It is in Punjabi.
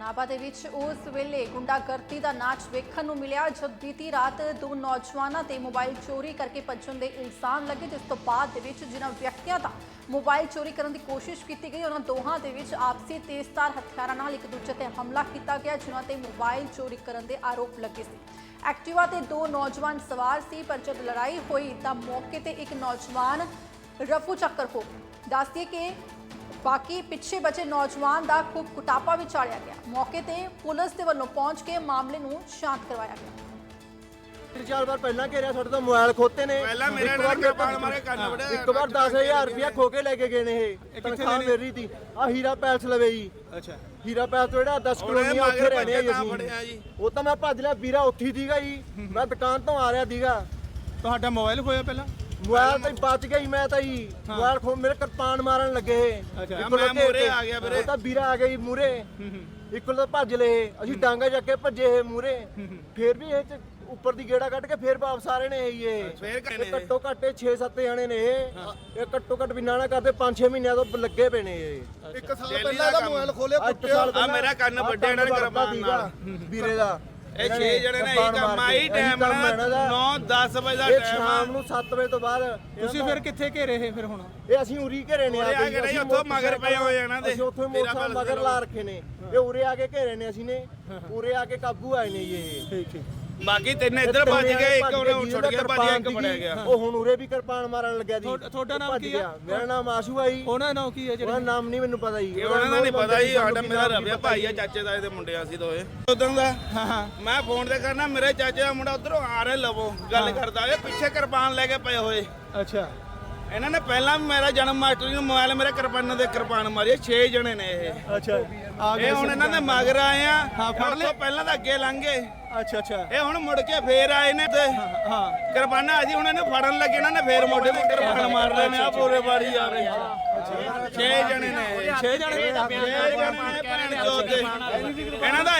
ਨਾਭਾ ਦੇ ਵਿੱਚ ਉਸ ਵੇਲੇ ਗੁੰਡਾਗਰਦੀ ਦਾ ਨਾਚ ਵੇਖਣ ਨੂੰ ਮਿਲਿਆ, ਜਦ ਬੀਤੀ ਰਾਤ ਦੋ ਨੌਜਵਾਨਾਂ ਤੇ ਮੋਬਾਈਲ ਚੋਰੀ ਕਰਕੇ ਭੱਜਣ ਦੇ ਇਲਜ਼ਾਮ ਲੱਗੇ, ਜਿਸ ਤੋਂ ਬਾਅਦ ਦੇ ਵਿੱਚ ਜਿਨ੍ਹਾਂ ਵਿਅਕਤੀਆਂ ਦਾ ਮੋਬਾਈਲ ਚੋਰੀ ਕਰਨ ਦੀ ਕੋਸ਼ਿਸ਼ ਕੀਤੀ ਗਈ, ਉਹਨਾਂ ਦੋਹਾਂ ਦੇ ਵਿੱਚ ਆਪਸੀ ਤੇਜ਼ਧਾਰ ਹਥਿਆਰਾਂ ਨਾਲ ਇੱਕ ਦੂਜੇ ਤੇ ਹਮਲਾ ਕੀਤਾ ਗਿਆ, ਜਿਨ੍ਹਾਂ ਤੇ ਮੋਬਾਈਲ ਚੋਰੀ ਕਰਨ ਦੇ ਆਰੋਪ ਲੱਗੇ ਸੀ। ਐਕਟਿਵਾ ਤੇ ਦੋ ਨੌਜਵਾਨ ਸਵਾਰ ਸੀ, ਪਰ ਜਦ ਲੜਾਈ ਹੋਈ ਤਾਂ ਮੌਕੇ ਤੇ ਇੱਕ ਨੌਜਵਾਨ ਰਫੂ ਚੱਕਰ ਹੋ ਗਿਆ। ਦੱਸਦੀਏ ਕਿ ਬਾਕੀ ਪਿੱਛੇ ਬਚੇ ਨੌਜਵਾਨ ਦਾ ਖੂਬ ਕੁਟਾਪਾ ਵੀ ਚਾੜਿਆ ਗਿਆ। ਮੌਕੇ ਤੇ ਪੁਲਿਸ ਦੇ ਵੱਲੋਂ ਪਹੁੰਚ ਕੇ ਮਾਮਲੇ ਨੂੰ ਸ਼ਾਂਤ ਕਰਵਾਇਆ ਗਿਆ। ਤਿੰਨ ਚਾਰ ਵਾਰ ਪਹਿਲਾਂ ਘੇਰਿਆ ਸਾਡੇ ਤੋਂ ਮੋਬਾਈਲ ਖੋਤੇ ਨੇ। ਪਹਿਲਾਂ ਮੇਰੇ ਨਾਲ ਕਿਰਪਾਨ ਮਾਰੇ ਕੰਨ ਵੜਿਆ ਇੱਕ ਵਾਰ 10000 ਰੁਪਇਆ ਖੋ ਕੇ ਲੈ ਕੇ ਗਏ ਨੇ ਇਹ। ਤਨਖਾਹ ਮੇਰੀ ਦੀ। ਆ ਹੀਰਾ ਪੈਲਸ ਲਵੇ ਜੀ। ਅੱਛਾ। ਹੀਰਾ ਪੈਲਸ ਤੋਂ ਜਿਹੜਾ 10 ਉਹਨੇ ਕਲੋਨੀਆਂ ਉੱਥੇ ਰਹਿੰਦੇ ਆ ਜੀ ਭੱਜਿਆ ਤਾਂ ਫੜਿਆ ਜੀ। ਅਸੀਂ ਉਹ ਤਾਂ ਮੈਂ ਭੱਜ ਲਿਆ ਵੀਰਾ ਉੱਥੇ ਸੀਗਾ ਜੀ। ਮੈਂ ਦੁਕਾਨ ਤੋਂ ਆ ਰਿਹਾ ਸੀਗਾ। ਤੁਹਾਡਾ ਮੋਬਾਈਲ ਖੋਇਆ ਪਹਿਲਾਂ? ਮੋਬਾਈਲ ਤਾਂ ਬਚ ਗਿਆ ਜੀ ਮੈਂ ਤਾਂ ਜੀ ਮੋਬਾਈਲ ਖੋ ਮੇਰੇ ਕਿਰਪਾਨ ਮਾਰਨ ਲੱਗੇ ਇਹ। ਅੱਛਾ। ਮੈਂ ਤੇ- ਆ ਗਿਆ ਵੀਰੇ। ਉਹ ਤਾਂ ਵੀਰਾ ਆ ਗਿਆ ਜੀ ਮੂਰੇ ਇੱਕ ਤਾਂ ਭੱਜ ਲਏ ਅਸੀਂ ਡਾਂਗਾ ਚੱਕ ਕੇ ਭੱਜੇ ਮੂਰੇ ਫੇਰ ਵੀ ਇਹ ਚ ਉੱਪਰ ਦੀ ਗੇੜਾ ਕੱਢ ਕੇ ਫੇਰ ਵਾਪਸ ਆ ਰਹੇ ਨੇ ਇਹ ਇਹ। ਫੇਰ ਇਹ ਕਹਿੰਦੇ ਘੱਟੋ ਘੱਟ 6-7 ਜਣੇ ਨੇ ਇਹ। ਘੱਟੋ ਘੱਟ ਬਿਨਾਂ ਨਾ ਕਰਦੇ 5-6 ਮਹੀਨਿਆਂ ਤੋਂ ਲੱਗੇ ਪਏ ਨੇ ਇਹ। ਇੱਕ ਸਾਲ ਪਹਿਲਾਂ ਦਾ। ਮੋਬਾਈਲ ਖੋਲਿਆ ਸਾਲ ਆ ਮੇਰਾ ਕੰਨ ਵੱਢਿਆ ਇਹਨਾਂ ਨੇ। ਵੀਰੇ ਦਾ। ਇਹ ਇਹਨਾਂ 6 ਨੇ ਜਣੇ ਨੇ ਇਹ ਕੰਮ ਆਈ। ਟਾਈਮ ਦਾ। 9 10 ਵਜੇ ਦਾ ਇਹ ਟਾਈਮ ਸ਼ਾਮ ਨੂੰ 7 ਵਜੇ ਤੋਂ ਬਾਅਦ ਤੁਸੀਂ ਫਿਰ ਕਿੱਥੇ ਘੇਰੇ ਇਹ ਫਿਰ ਹੁਣ ਇਹ ਅਸੀਂ ਉਰੀ ਘੇਰੇ ਨੇ ਆ ਕੇ ਅਸੀਂ ਉੱਥੋਂ ਮਗਰ ਪਏ ਹੋਏ ਇਹਨਾਂ ਦੇ। ਅਸੀਂ ਉੱਥੋਂ ਬਲਦ ਮਗਰ ਲਾ ਰੱਖੇ ਨੇ ਇਹ ਉਰੇ ਆ ਕੇ ਘੇਰੇ ਨੇ ਅਸੀਂ ਨੇ ਉਰੇ ਆ ਕੇ ਕਾਬੂ ਆਏ ਨੇ ਇਹ ਠੀਕ ਠੀਕ ਬਾਕੀ ਤਿੰਨ ਇੱਧਰ ਭੱਜ ਗਏ ਇੱਕ ਉਹਨੇ ਛੁੱਟ ਗਿਆ ਭੱਜ ਗਿਆ ਇੱਕ ਫੜਿਆ ਗਿਆ। ਉਹ ਹੁਣ ਉਰੇ ਵੀ ਕਿਰਪਾਨ ਮਾਰਨ ਲੱਗਿਆ ਜੀ। ਤੁਹਾਡਾ- ਤੁਹਾਡਾ ਨਾਮ ਉਹ ਕੀ ਆ? ਮੇਰਾ ਨਾਮ ਆਸ਼ੂ ਆ ਜੀ। ਉਹਨਾਂ ਦਾ ਨਾਮ ਕੀ ਹੈ ਉਹਦਾ ਜਿਹੜਾ ਨਾਮ ਨਹੀਂ ਮੈਨੂੰ ਪਤਾ ਜੀ। ਇਹ ਉਹਨਾਂ ਦਾ ਨਹੀਂ ਪਤਾ ਜੀ ਸਾਡਾ ਮੇਰਾ ਰਵਿਆ ਭਾਈ ਆ ਚਾਚੇ ਦਾ ਇਹਦੇ ਮੁੰਡੇ ਆ ਸੀ ਦੋਏ ਉਦੋਂ ਦਾ? ਹਾਂ ਹਾਂ। ਮੈਂ ਫੋਨ ਤੇ ਕਰਨਾ ਮੇਰੇ ਚਾਚੇ ਦਾ ਮੁੰਡਾ ਉਧਰੋਂ ਆ ਰਿਹਾ ਲਵੋ ਗੱਲ ਕਰਦਾ ਇਹ ਪਿੱਛੇ ਕਿਰਪਾਨ ਲੈ ਕੇ ਪਏ ਹੋਏ। ਅੱਛਾ। ਇਹਨਾਂ ਨੇ ਪਹਿਲਾਂ ਵੀ ਮੇਰਾ ਜਨਮ ਮਾਸਟਰੀ ਨੂੰ ਮੋਬਾਈਲ ਮੇਰੇ ਕਿਰਪਾਨ ਦੇ ਕਿਰਪਾਨ ਮਾਰੀ 6 ਜਣੇ ਨੇ ਇਹ। ਅੱਛਾ ਆ ਇਹ ਹੁਣ ਇਹਨਾਂ ਦੇ ਮਗਰ ਆਏ ਆ ਹਾਂ, ਫੜ ਪਹਿਲਾਂ ਤਾਂ ਅੱਗੇ ਲੰਘ ਗਏ। ਅੱਛਾ ਅੱਛਾ। ਇਹ ਹੁਣ ਮੁੜ ਕੇ ਫੇਰ ਆਏ ਨੇ ਤੇ ਹਾਂ ਕਿਰਪਾਨਾਂ ਅਸੀਂ ਹੁਣ ਇਹਨੂੰ ਫੜਨ ਲੱਗੇ ਇਹਨਾਂ ਨੇ ਫੇਰ ਮੋਢੇ ਤੇ ਕਿਰਪਾਨ ਮਾਰ ਰਹੇ ਨੇ ਆ ਪੂਰੇ ਬਾੜੀ ਆ ਰਹੇ 6 ਜਣੇ ਨੇ। 6 ਜਣੇ ਛੇ ਜਣੇ ਨੇ ਭੈਣ ਚੋਦ ਦੇ। ਇਹਨਾਂ ਦਾ